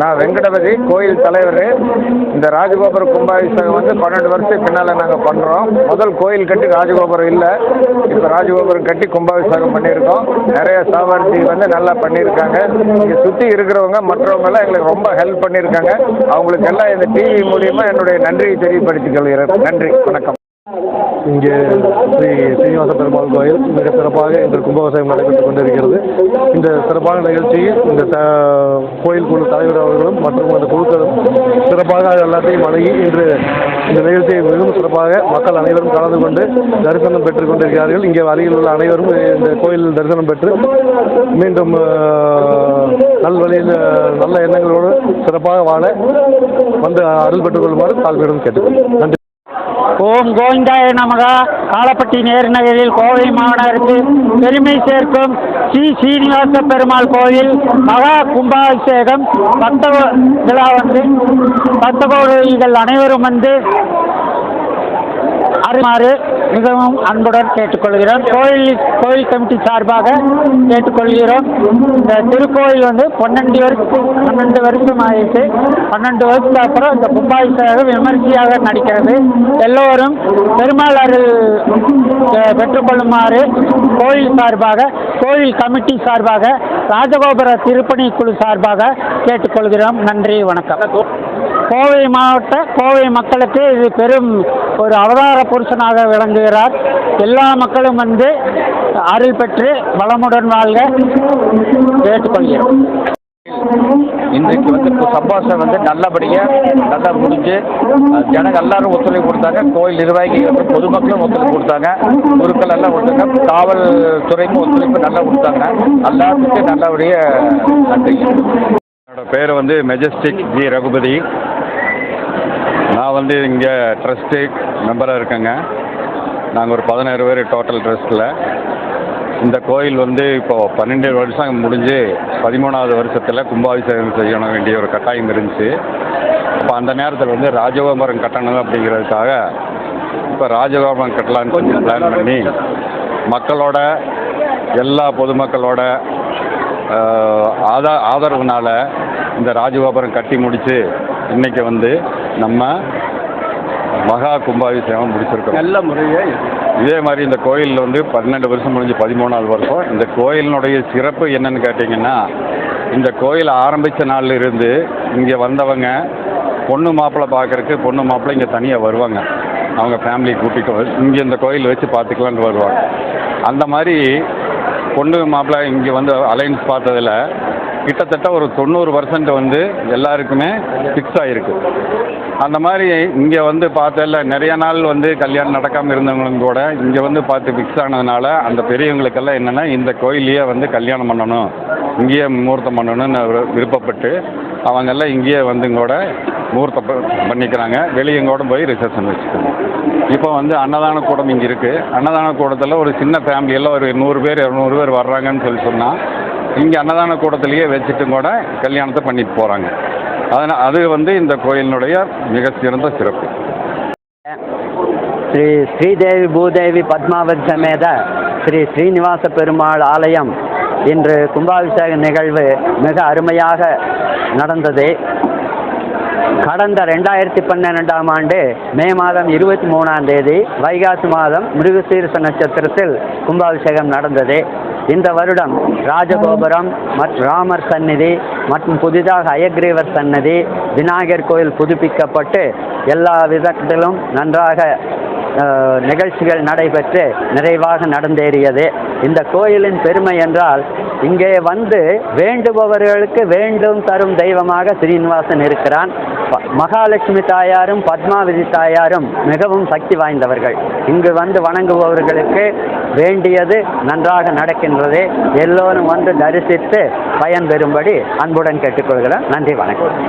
நான் வெங்கடபதி கோயில் தலைவர். இந்த ராஜகோபுர கும்பாபிஷேகம் வந்து பன்னெண்டு வருஷத்துக்கு பின்னால் நாங்கள் பண்ணுறோம் முதல் கோயில் கட்டி ராஜகோபுரம் இல்லை. இப்போ ராஜகோபுரம் கட்டி கும்பாபிஷேகம் பண்ணியிருக்கோம். நிறைய சாமர்த்தி வந்து நல்லா பண்ணியிருக்காங்க. இங்கே சுற்றி இருக்கிறவங்க மற்றவங்கெல்லாம் எங்களுக்கு ரொம்ப ஹெல்ப் பண்ணியிருக்காங்க. அவங்களுக்கு எல்லாம் இந்த டிவி மூலியமாக என்னுடைய நன்றியை தெரியப்படுத்திக் கொள்கிறேன் நன்றி. வணக்கம். இங்கே ஸ்ரீ சீனிவாச பெருமாள் கோயில் மிக சிறப்பாக இன்று கும்பாபிஷேகம் நடைபெற்றுக் கொண்டிருக்கிறது. இந்த சிறப்பான நிகழ்ச்சியில் இந்த த கோயில் குழு தலைவர் அவர்களும் மற்றும் அந்த குழுக்களும் சிறப்பாக எல்லாத்தையும் அணுகி இன்று இந்த நிகழ்ச்சியை மிகவும் சிறப்பாக மக்கள் அனைவரும் கலந்து கொண்டு தரிசனம் பெற்றுக் கொண்டிருக்கிறார்கள். இங்கே அருகில் உள்ள அனைவரும் இந்த கோயில் தரிசனம் பெற்று மீண்டும் நல் நல்வழியில் நல்ல எண்ணங்களோடு சிறப்பாக வாழ வந்து அருள் பெற்றுக் கொள்ளுமாறு தாழ்மையுடன் கேட்டுக்கொள்கிறேன். நன்றி. ஓம் கோவிந்தாய நமக. காலப்பட்டி நேரு நகரில் கோவை மாநகருக்கு பெருமை சேர்க்கும் ஸ்ரீ சீனிவாச பெருமாள் கோயில் மகா கும்பாபிஷேகம் பக்த விழா வந்து பக்த அனைவரும் வந்து அருமாறு மிகவும் அன்புடன் கேட்டுக்கொள்கிறோம். கோயில் கோயில் கமிட்டி சார்பாக கேட்டுக்கொள்கிறோம். இந்த திருக்கோயில் வந்து பன்னெண்டு வருஷம் பன்னெண்டு வருஷம் ஆயிடுச்சு பன்னெண்டு வருஷத்துக்கு அப்புறம் இந்த கும்பாபிஷேகம் விமர்சையாக நடிக்கிறது. எல்லோரும் பெருமாள் அருள் பெற்றுக்கொள்ளுமாறு கோயில் சார்பாக கோயில் கமிட்டி சார்பாக ராஜகோபுர திருப்பணி குழு சார்பாக கேட்டுக்கொள்கிறோம். நன்றி வணக்கம். கோவை மாவட்ட கோவை மக்களுக்கு இது பெரும் ஒரு அவதார புருஷனாக விளங்குகிறார். எல்லா மக்களும் வந்து அருள் பெற்று வளமுடன் வாழ்க. கேட்டுக்கொள்கிறோம் இன்றைக்கு வந்து இப்போ சம்பாஷம் வந்து நல்லபடியாக நல்லா முடிஞ்சு அஹ், ஜனங்க எல்லாரும் ஒத்துழைப்பு கொடுத்தாங்க. கோயில் நிர்வாகிகள் வந்து பொதுமக்களும் ஒத்துழைப்பு கொடுத்தாங்க. குருக்கள் எல்லாம் ஒத்துழைப்பு காவல் துறையும் ஒத்துழைப்பு நல்லா கொடுத்தாங்க. எல்லாத்துக்கும் நல்லபடியாக நன்றி என்னோட பேர் வந்து மெஜஸ்டிக் ஜி ரகுபதி. நான் வந்து இங்கே ட்ரஸ்ட்டு மெம்பராக இருக்கேங்க. நாங்கள் ஒரு பதினாறு பேர் டோட்டல் ட்ரஸ்ட்டில் இந்த கோயில் வந்து இப்போது பன்னெண்டு வருஷம் முடிஞ்சு பதிமூணாவது வருஷத்தில் கும்பாபிஷேகம் செய்யணும் வேண்டிய ஒரு கட்டாயம் இருந்துச்சு. இப்போ அந்த நேரத்தில் வந்து ராஜகோபுரம் கட்டணும் அப்படிங்கிறதுக்காக இப்போ ராஜகோபுரம் கட்டலான்னு கொஞ்சம் பிளான் பண்ணி மக்களோட எல்லா பொதுமக்களோட ஆதா ஆதரவுனால இந்த ராஜகோபுரம் கட்டி முடித்து இன்னைக்கு வந்து நம்ம மகா கும்பாபிஷேகம் முடிச்சிருக்கோம் நல்ல முறையாக இதே மாதிரி இந்த கோயிலில் வந்து பன்னெண்டு வருஷம் முடிஞ்சு பதிமூணாவது வருஷம். இந்த கோயிலினுடைய சிறப்பு என்னன்னு கேட்டிங்கன்னா இந்த கோயில் ஆரம்பித்த நாள்ல இருந்து இங்கே வந்தவங்க பொண்ணு மாப்பிள்ளை பார்க்கறக்கு பொண்ணு மாப்பிள்ளை இங்கே தனியாக வருவாங்க. அவங்க ஃபேமிலி கூட்டிட்டு வந்து இங்கே இந்த கோயில் வச்சு பார்த்துக்கலான்னு வருவாங்க. அந்த மாதிரி பொண்ணு மாப்பிள்ளை இங்கே வந்து அலைன்ஸ் பார்த்ததில் கிட்டத்தட்ட ஒரு தொண்ணூறு பர்சன்ட் வந்து எல்லாருக்குமே ஃபிக்ஸ் ஆகிருக்கு அந்த மாதிரி இங்கே வந்து பார்த்ததில் நிறைய நாள் வந்து கல்யாணம் நடக்காமல் இருந்தவங்களும் கூட இங்கே வந்து பார்த்து ஃபிக்ஸ் ஆனதுனால அந்த பெரியவங்களுக்கெல்லாம் என்னென்னா இந்த கோயிலையே வந்து கல்யாணம் பண்ணணும் இங்கேயே முகூர்த்தம் பண்ணணும்னு விரு- விருப்பப்பட்டு அவங்கெல்லாம் இங்கேயே வந்து கூட முகூர்த்தம் பண்ணிக்கிறாங்க. வெளியே கூட போய் ரிசப்ஷன் வச்சுக்கணும். இப்போ வந்து அன்னதான கூடம் இங்கே இருக்குது அன்னதான கூடத்தில் ஒரு சின்ன ஃபேமிலியில் ஒரு நூறு பேர் இரநூறு பேர் வர்றாங்கன்னு சொல்லி சொன்னால் இங்கே அன்னதான கூடத்திலேயே வச்சுட்டு கூட கல்யாணத்தை பண்ணிட்டு போகிறாங்க அதனால் அது வந்து இந்த கோயிலினுடைய மிக சிறந்த சிறப்பு. ஸ்ரீ ஸ்ரீதேவி பூதேவி பத்மாவதி சமேத ஸ்ரீ ஸ்ரீனிவாச பெருமாள் ஆலயம் இன்று கும்பாபிஷேக நிகழ்வு மிக அருமையாக நடந்தது. கடந்த ரெண்டாயிரத்தி பன்னிரெண்டாம் ஆண்டு மே மாதம் இருபத்தி மூணாம் தேதி வைகாசி மாதம் மிருகசீரச நட்சத்திரத்தில் கும்பாபிஷேகம் நடந்தது. இந்த வருடம் ராஜகோபுரம் மற்றும் ராமர் சந்நிதி மற்றும் புதிதாக அயக்ரீவர் சன்னதி விநாயகர் கோயில் புதுப்பிக்கப்பட்டு எல்லா விதத்திலும் நன்றாக நிகழ்ச்சிகள் நடைபெற்று நிறைவாக நடந்தேறியது. இந்த கோயிலின் பெருமை என்றால் இங்கே வந்து வேண்டுபவர்களுக்கு வேண்டும் தரும் தெய்வமாக ஸ்ரீனிவாசன் இருக்கிறான். மகாலட்சுமி தாயாரும் பத்மாவதி தாயாரும் மிகவும் சக்தி வாய்ந்தவர்கள். இங்கு வந்து வணங்குபவர்களுக்கு வேண்டியது நன்றாக நடக்கின்றது. எல்லோரும் வந்து தரிசித்து பயன்பெறும்படி அன்புடன் கேட்டுக்கொள்கிறேன். நன்றி வணக்கம்.